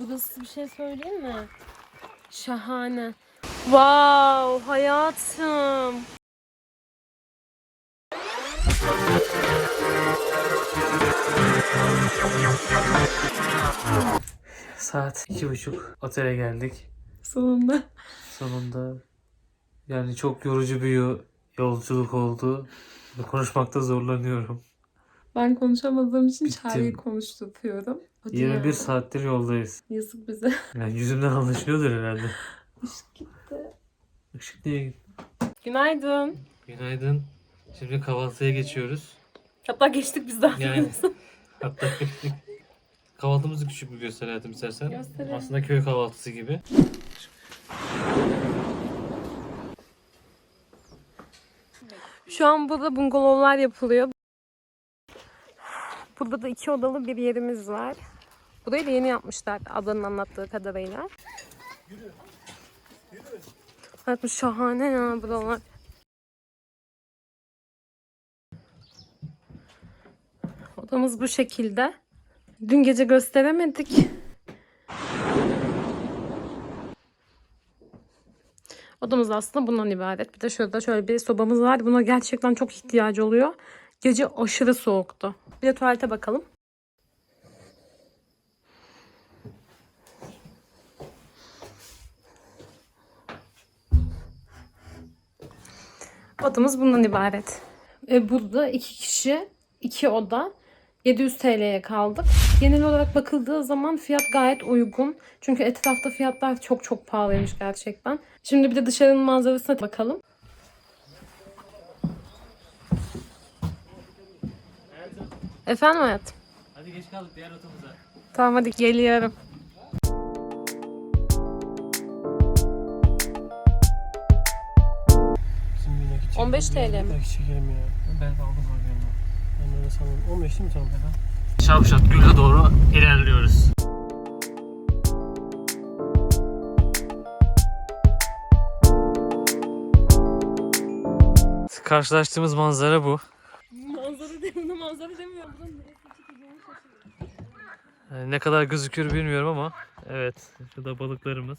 Burası bir şey söyleyeyim mi? Şahane. Wow hayatım. Saat iki buçuk. Otele geldik. Sonunda. Sonunda yani çok yorucu bir yo- yolculuk oldu. Konuşmakta zorlanıyorum. Ben konuşamadığım için Bittim. Çağrı'yı konuşturuyorum. Hadi 21 ya. saattir yoldayız. Yazık bize. Yani yüzümden anlaşılıyordur herhalde. Işık gitti. Işık niye gitti? Günaydın. Günaydın. Şimdi kahvaltıya geçiyoruz. Hatta geçtik biz daha. Yani hatta kahvaltımızı küçük bir göster hayatım istersen. Gösterelim. Aslında köy kahvaltısı gibi. Şu an burada bungalovlar yapılıyor. Burada da iki odalı bir yerimiz var. Burayı da yeni yapmışlar ablanın anlattığı kadarıyla. Hayatım şahane ya buralar. Odamız bu şekilde. Dün gece gösteremedik. Odamız aslında bundan ibaret. Bir de şurada şöyle bir sobamız var. Buna gerçekten çok ihtiyacı oluyor. Gece aşırı soğuktu. Bir de tuvalete bakalım. Odamız bundan ibaret. E, burada iki kişi, iki oda. 700 TL'ye kaldık. Genel olarak bakıldığı zaman fiyat gayet uygun. Çünkü etrafta fiyatlar çok çok pahalıymış gerçekten. Şimdi bir de dışarının manzarasına bakalım. Efendim hayatım? Hadi geç kaldık diğer otamıza. Tamam hadi geliyorum. Bizim bir nakit 15 çekelim. TL mi? Bir nakit çekelim ya. Ben aldım haberini. Ben öyle sanırım. 15 değil mi tamam? Şavşat Gül'e doğru ilerliyoruz. Karşılaştığımız manzara bu. Manzara demiyorum, manzara demiyorum. Yani ne kadar gözüküyor bilmiyorum ama evet şurada balıklarımız.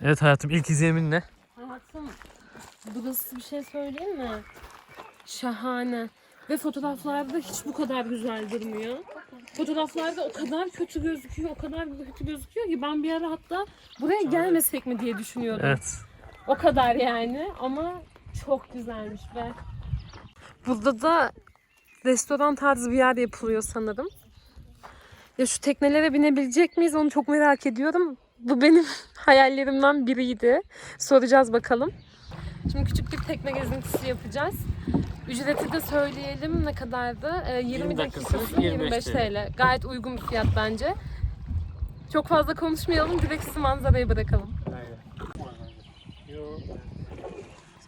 Evet hayatım ilk izleyimin ne? Hayatım, burası bir şey söyleyeyim mi? Şahane. Ve fotoğraflarda hiç bu kadar güzel durmuyor. Fotoğraflarda o kadar kötü gözüküyor, o kadar kötü gözüküyor ki ben bir ara hatta buraya gelmesek mi diye düşünüyordum. Evet. O kadar yani ama çok güzelmiş be. Burada da restoran tarzı bir yer yapılıyor sanırım. Ya şu teknelere binebilecek miyiz onu çok merak ediyorum. Bu benim hayallerimden biriydi. Soracağız bakalım. Şimdi küçük bir tekne gezintisi yapacağız. Ücreti de söyleyelim ne kadardı? Ee, 20, 20 dakikası dakikası 25 TL. Gayet uygun bir fiyat bence. Çok fazla konuşmayalım. Direkt sizi manzaraya bırakalım. Yok.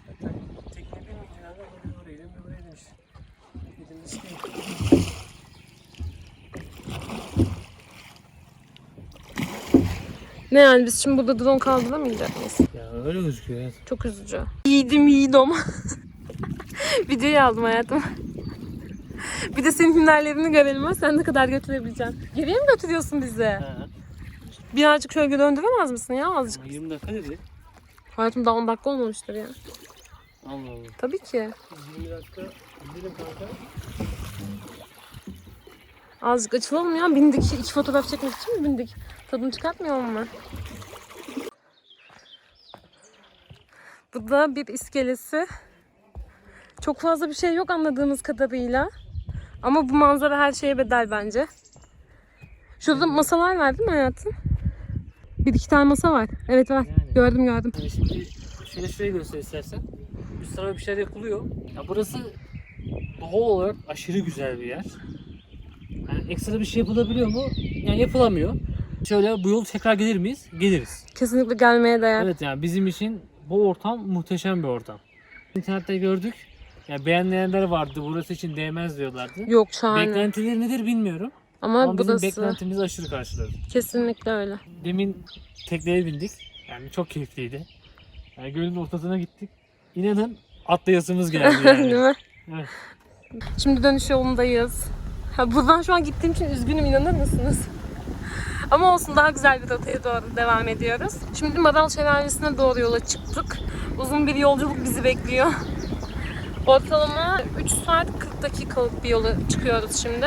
Zaten tekne bir miktarda buraya oraya bir buraya demiş. Dedim işte. Ne yani biz şimdi burada drone kaldıramayacak mıyız? Ya öyle gözüküyor evet. Çok üzücü. Yiğidim yiğidim. Videoyu aldım hayatım. bir de senin hünerlerini görelim ha. Sen ne kadar götürebileceksin. Geriye mi götürüyorsun bizi? Ha. Birazcık şöyle döndüremez misin ya azıcık? 20 dakika dedi. Hayatım daha 10 dakika olmamıştır ya. Allah Allah. Tabii ki. 20 dakika gidelim kanka. Azıcık açılalım ya. Bindik. iki fotoğraf çekmek için mi bindik? Tadını çıkartmıyor mu? Bu da bir iskelesi. Çok fazla bir şey yok anladığımız kadarıyla. Ama bu manzara her şeye bedel bence. Şurada masalar var değil mi hayatım? Bir iki tane masa var. Evet var. Yani. Gördüm gördüm. Yani şimdi şöyle şurayı göster istersen. Üst tarafa bir şeyler yapılıyor. Ya burası doğal olarak aşırı güzel bir yer. Yani ekstra bir şey yapılabiliyor mu? Yani yapılamıyor. Şöyle bu yol tekrar gelir miyiz? Geliriz. Kesinlikle gelmeye değer. Evet yani bizim için bu ortam muhteşem bir ortam. İnternette gördük. Ya beğenmeyenler vardı. Burası için değmez diyorlardı. Yok şahane. Beklentileri nedir bilmiyorum. Ama, Ama bizim burası beklentimizi aşırı karşıladı. kesinlikle öyle. Demin tekneye bindik. Yani çok keyifliydi. Yani gölün ortasına gittik. İnanın atlayasımız geldi Değil yani. mi? Evet. Şimdi dönüş yolundayız. Ha, buradan şu an gittiğim için üzgünüm inanır mısınız? Ama olsun daha güzel bir rotaya doğru devam ediyoruz. Şimdi Maral Şelalesi'ne doğru yola çıktık. Uzun bir yolculuk bizi bekliyor. Ortalama 3 saat 40 dakikalık bir yola çıkıyoruz şimdi.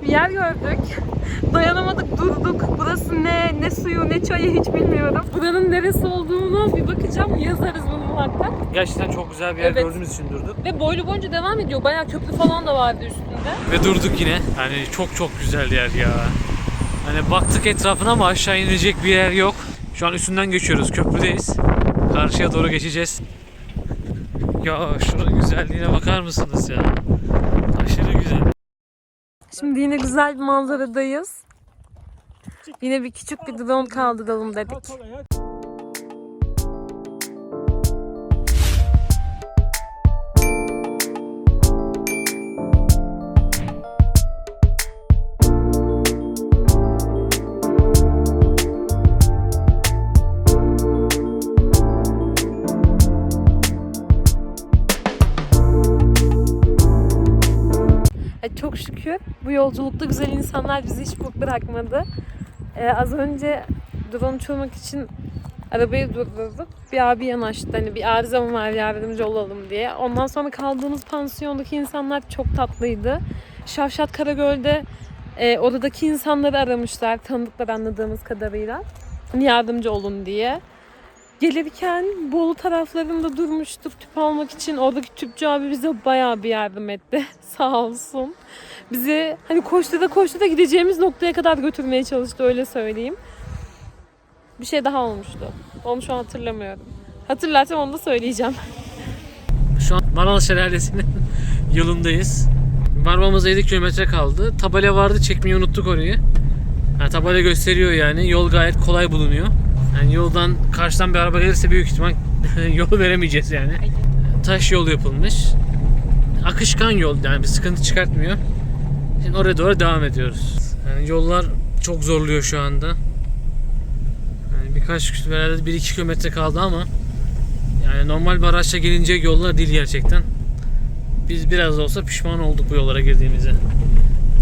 Güzel bir yer gördük. Dayanamadık durduk. Burası ne, ne suyu, ne çayı hiç bilmiyorum. Buranın neresi olduğunu bir bakacağım. Yazarız bunu muhakkak. Gerçekten çok güzel bir yer Evet. gördüğümüz için durduk. Ve boylu boyunca devam ediyor. Bayağı köprü falan da vardı üstünde. Ve durduk yine. Yani çok çok güzel yer ya. Hani baktık etrafına ama aşağı inecek bir yer yok. Şu an üstünden geçiyoruz. Köprüdeyiz. Karşıya doğru geçeceğiz. Ya şuranın güzelliğine bakar mısınız ya? Şimdi yine güzel bir manzaradayız. Yine bir küçük bir drone kaldıralım dedik. Çok şükür bu yolculukta güzel insanlar bizi hiç bırakmadı. E, az önce drone uçurmak için arabayı durdurduk. Bir abi yanaştı. Hani bir arızam var yardımcı olalım diye. Ondan sonra kaldığımız pansiyondaki insanlar çok tatlıydı. Şavşat Karagöl'de e, oradaki insanları aramışlar. Tanıdıklar anladığımız kadarıyla. Hani yardımcı olun diye. Gelirken Bolu taraflarında durmuştuk tüp almak için. Oradaki tüpçü abi bize bayağı bir yardım etti. Sağ olsun. Bizi hani koştu da koştu da gideceğimiz noktaya kadar götürmeye çalıştı öyle söyleyeyim. Bir şey daha olmuştu. Onu şu an hatırlamıyorum. Hatırlarsam onu da söyleyeceğim. Şu an Maral Şelalesi'nin yolundayız. Varmamıza 7 kilometre kaldı. Tabela vardı çekmeyi unuttuk orayı. Yani tabela gösteriyor yani. Yol gayet kolay bulunuyor. Yani yoldan karşıdan bir araba gelirse büyük ihtimal yolu veremeyeceğiz yani. Taş yol yapılmış. Akışkan yol yani bir sıkıntı çıkartmıyor. Şimdi oraya doğru devam ediyoruz. Yani yollar çok zorluyor şu anda. Yani birkaç herhalde 1-2 kilometre kaldı ama yani normal bir araçla gelinecek yollar değil gerçekten. Biz biraz da olsa pişman olduk bu yollara girdiğimize.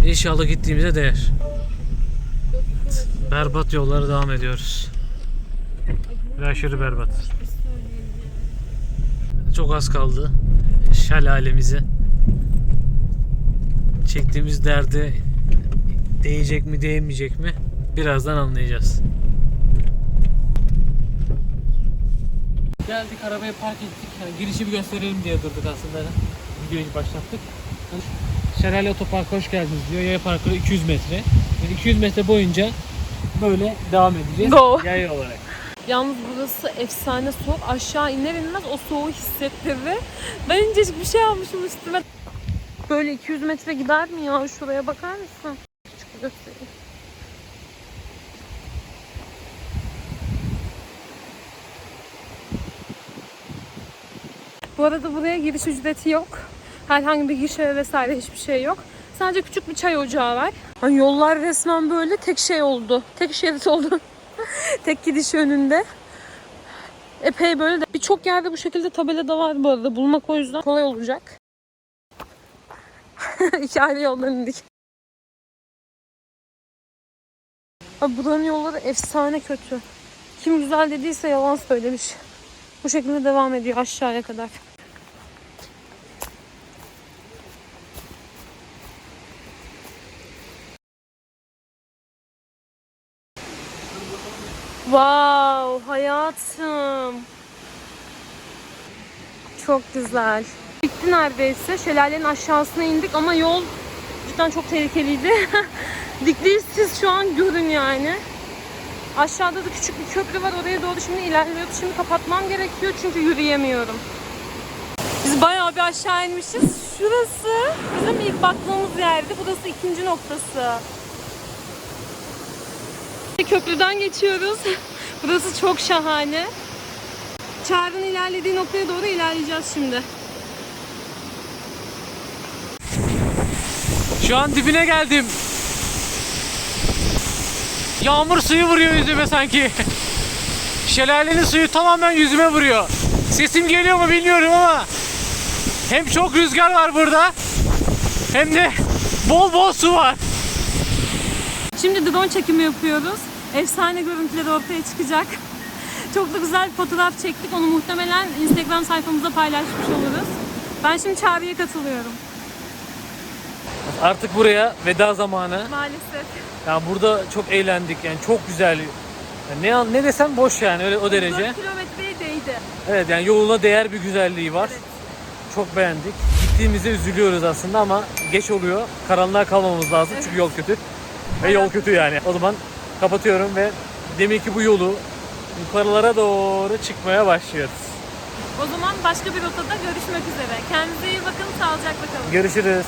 İnşallah gittiğimize değer. Berbat yollara devam ediyoruz. Ve aşırı berbat. Çok az kaldı. Şelalemize. Çektiğimiz derde değecek mi değmeyecek mi birazdan anlayacağız. Geldik arabaya park ettik. Yani girişi bir gösterelim diye durduk aslında. Videoyu başlattık. Şelale Otopark'a hoş geldiniz diyor. Yaya parkuru 200 metre. Yani 200 metre boyunca böyle devam edeceğiz. Go. Yaya olarak. Yalnız burası efsane soğuk. Aşağı iner inmez o soğuğu hissettirdi. Ben incecik bir şey almışım üstüme. Böyle 200 metre gider mi ya? Şuraya bakar mısın? Küçük bir göstereyim. Bu arada buraya giriş ücreti yok. Herhangi bir gişe vesaire hiçbir şey yok. Sadece küçük bir çay ocağı var. Hani yollar resmen böyle tek şey oldu. Tek şerit oldu. tek gidiş önünde. Epey böyle de birçok yerde bu şekilde tabela da var bu arada. Bulmak o yüzden kolay olacak. İki ayrı yoldan indik. Abi buranın yolları efsane kötü. Kim güzel dediyse yalan söylemiş. Bu şekilde devam ediyor aşağıya kadar. Wow hayatım. Çok güzel. Bitti neredeyse. Şelalenin aşağısına indik ama yol Cidden çok tehlikeliydi. Dikliyiz siz şu an görün yani. Aşağıda da küçük bir köprü var. Oraya doğru şimdi ilerliyoruz. Şimdi kapatmam gerekiyor çünkü yürüyemiyorum. Biz bayağı bir aşağı inmişiz. Şurası bizim ilk baktığımız yerdi. Burası ikinci noktası. Köprüden geçiyoruz. Burası çok şahane. Çağrı'nın ilerlediği noktaya doğru ilerleyeceğiz şimdi. Şu an dibine geldim. Yağmur suyu vuruyor yüzüme sanki. Şelalenin suyu tamamen yüzüme vuruyor. Sesim geliyor mu bilmiyorum ama hem çok rüzgar var burada hem de bol bol su var. Şimdi drone çekimi yapıyoruz. Efsane görüntüler ortaya çıkacak. Çok da güzel bir fotoğraf çektik. Onu muhtemelen Instagram sayfamıza paylaşmış oluruz. Ben şimdi Çağrı'ya katılıyorum. Artık buraya veda zamanı. Maalesef. Yani burada çok eğlendik yani çok güzel. Yani ne ne desem boş yani öyle o derece. 4 kilometreye değdi. Evet yani yoluna değer bir güzelliği var. Çok beğendik. Gittiğimizde üzülüyoruz aslında ama geç oluyor. Karanlığa kalmamamız lazım çünkü yol kötü. Ve yol kötü yani. O zaman kapatıyorum ve demek ki bu yolu yukarılara doğru çıkmaya başlıyoruz. O zaman başka bir rotada görüşmek üzere. Kendinize iyi bakın, sağlıcakla kalın. Görüşürüz.